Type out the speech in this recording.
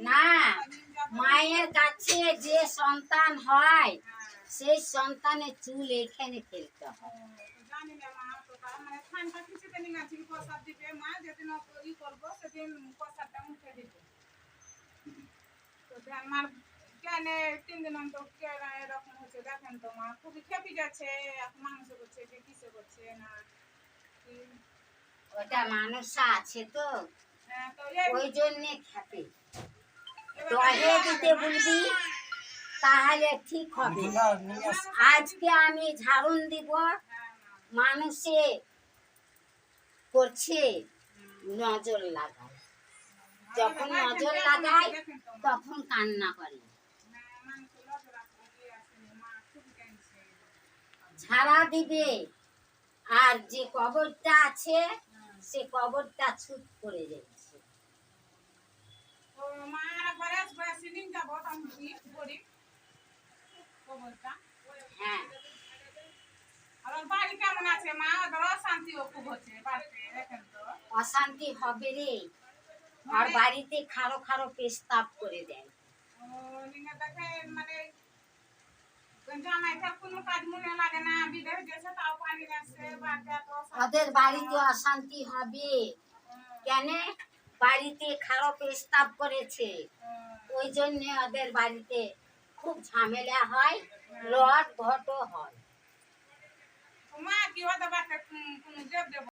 না মায়ের কাছে যে সন্তান হয় সেই সন্তানের চুল এখানে ফেলতে হয়। তিন দিন এরকম হচ্ছে দেখেন তো মা খুবই খেপি যাচ্ছে এখন মাংস করছে যে কিসে করছে না ওটা মানুষ আছে তো হ্যাঁ, তো ওই জন্যে খেপে। দিতে তাহলে ঠিক হবে আজকে আমি দিব, মানুষে করছে নজর লাগায় যখন নজর লাগায়। তখন কান্না করে। ঝাড়া দিবে, আর যে কবরটা আছে, সে কবরটা ছুট করে যাচ্ছে তো মা ঘরে আসবে সেদিন যাব তখন কি করি খবরটা হ্যাঁ আর ওর বাড়ি কেমন আছে মা ওদের অশান্তিও খুব হচ্ছে বাড়িতে দেখেন তো অশান্তি হবে রে। আর বাড়িতে খারো খারো পেস্তাব করে দেয় মানে। ওদের বাড়িতে অশান্তি হবে। কেন? বাড়িতে খারাপ প্রস্তাব করেছে। ওই জন্য ওদের বাড়িতে খুব ঝামেলা হয় লট ঘটও হয়